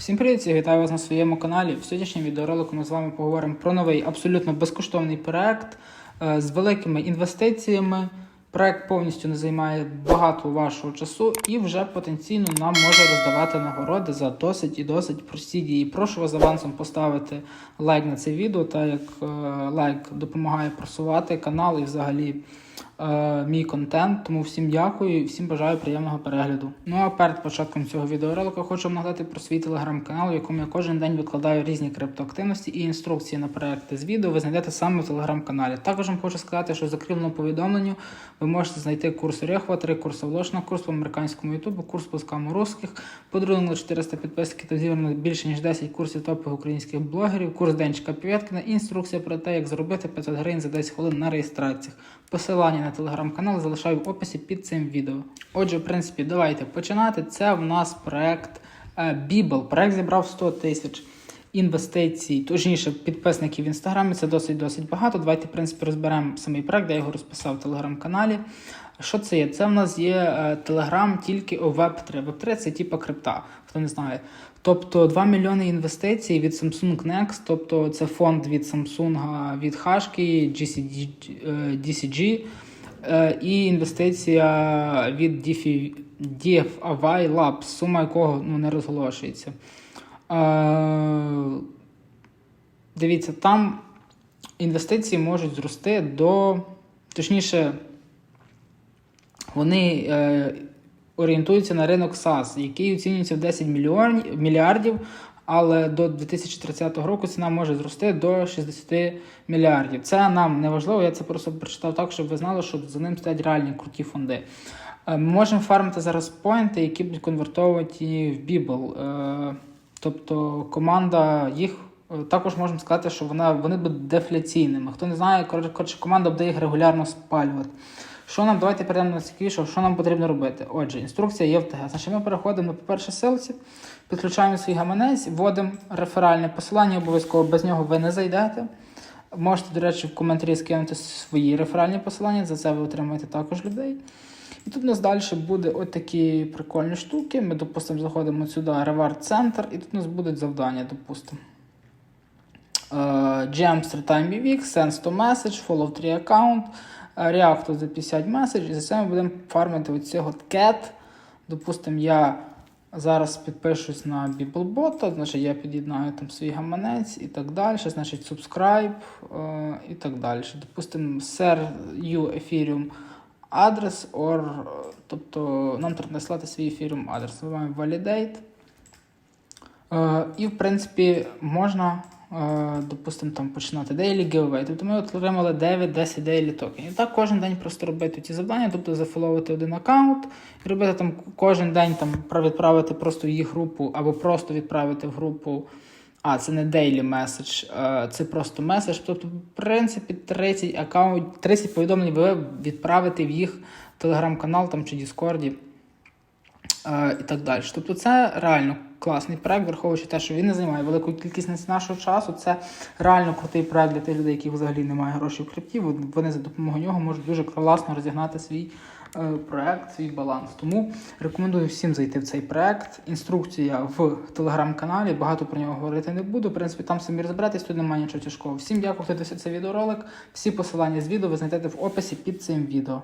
Всім привіт, я вітаю вас на своєму каналі. В сьогоднішньому відеоролику ми з вами поговоримо про новий абсолютно безкоштовний проект е, з великими інвестиціями. Проект повністю не займає багато вашого часу і вже потенційно нам може роздавати нагороди за досить і досить прості дії. Прошу вас авансом поставити лайк на це відео, так як е, лайк допомагає просувати канал і взагалі е, мій контент. Тому всім дякую і всім бажаю приємного перегляду. Ну а перед початком цього відеоролика хочу нагадати про свій телеграм-канал, в якому я кожен день викладаю різні криптоактивності і інструкції на проекти з відео. Ви знайдете саме в телеграм-каналі. Також вам хочу сказати, що в закріпленому повідомленню ви можете знайти курс Орехова, три курси вложена, курс по американському ютубу, курс по скаму русських, подарунок на 400 підписників та зібрано більше ніж 10 курсів топових українських блогерів, курс Денчика Пів'яткіна інструкція про те, як заробити 500 гривень за 10 хвилин на реєстраціях. Посилання на телеграм-канал залишаю в описі під цим відео. Отже, в принципі, давайте починати. Це в нас проект е, Bibble. Проект зібрав 100 тисяч інвестицій, точніше, підписників в інстаграмі. Це досить досить багато. Давайте, в принципі, розберемо самий проект, де я його розписав в телеграм-каналі. Що це є? Це в нас є е, Telegram тільки у Web3. Web3 це типа крипта, хто не знає. Тобто 2 мільйони інвестицій від Samsung Next, тобто це фонд від Samsung, від GCG, е, DCG е, і інвестиція від DFI Labs, сума якого ну, не розголошується. Е, Дивіться, там інвестиції можуть зрости до, точніше, вони е, орієнтуються на ринок САС, який оцінюється в 10 мільйонів, мільярдів, але до 2030 року ціна може зрости до 60 мільярдів. Це нам не важливо, я це просто прочитав так, щоб ви знали, що за ним стоять реальні круті фонди. Е, Ми можемо фармити зараз поінти, які будуть конвертовані в Bibble. Е, Тобто команда їх е, також можемо сказати, що вона, вони будуть дефляційними. Хто не знає, коротше, команда буде їх регулярно спалювати. Що нам, давайте перейдемо на цікавіше, що нам потрібно робити. Отже, інструкція є в ТГ. Значить, ми переходимо на по-перше силці, підключаємо свій гаманець, вводимо реферальне посилання, обов'язково без нього ви не зайдете. Можете, до речі, в коментарі скинути свої реферальні посилання, за це ви отримаєте також людей. І тут у нас далі буде от такі прикольні штуки. Ми, допустимо, заходимо сюди, Reward Center, і тут у нас будуть завдання, допустимо. Gems Time BVX, Send to Message, Follow 3 Account, е, React за 50 Message. І за це ми будемо фармити оцього от CAT. Допустимо, я зараз підпишусь на BibleBot, значить я під'єднаю там свій гаманець і так далі. Значить, subscribe е, і так далі. Допустимо, ser you Ethereum адрес, or, тобто нам треба надіслати свій Ethereum адрес. Вибиваємо validate. Е, і, в принципі, можна, допустимо, там починати daily giveaway. Тобто ми отримали 9-10 daily токенів. Так кожен день просто робити ці завдання, тобто зафоловити один аккаунт і робити там кожен день там відправити просто в їх групу або просто відправити в групу. А, це не daily message, е, це просто меседж. Тобто, в принципі, 30 аккаунт, 30 повідомлень ви відправите в їх телеграм-канал там чи Діскорді е, і так далі. Тобто це реально класний проект, враховуючи те, що він не займає велику кількість нашого часу. Це реально крутий проект для тих людей, які взагалі не мають грошей в крипті. Вони за допомогою нього можуть дуже класно розігнати свій е, проект, свій баланс. Тому рекомендую всім зайти в цей проект. Інструкція в телеграм-каналі. Багато про нього говорити не буду. В принципі, там самі розбиратись, тут немає нічого тяжкого. Всім дякую, хто дивився цей відеоролик. Всі посилання з відео ви знайдете в описі під цим відео.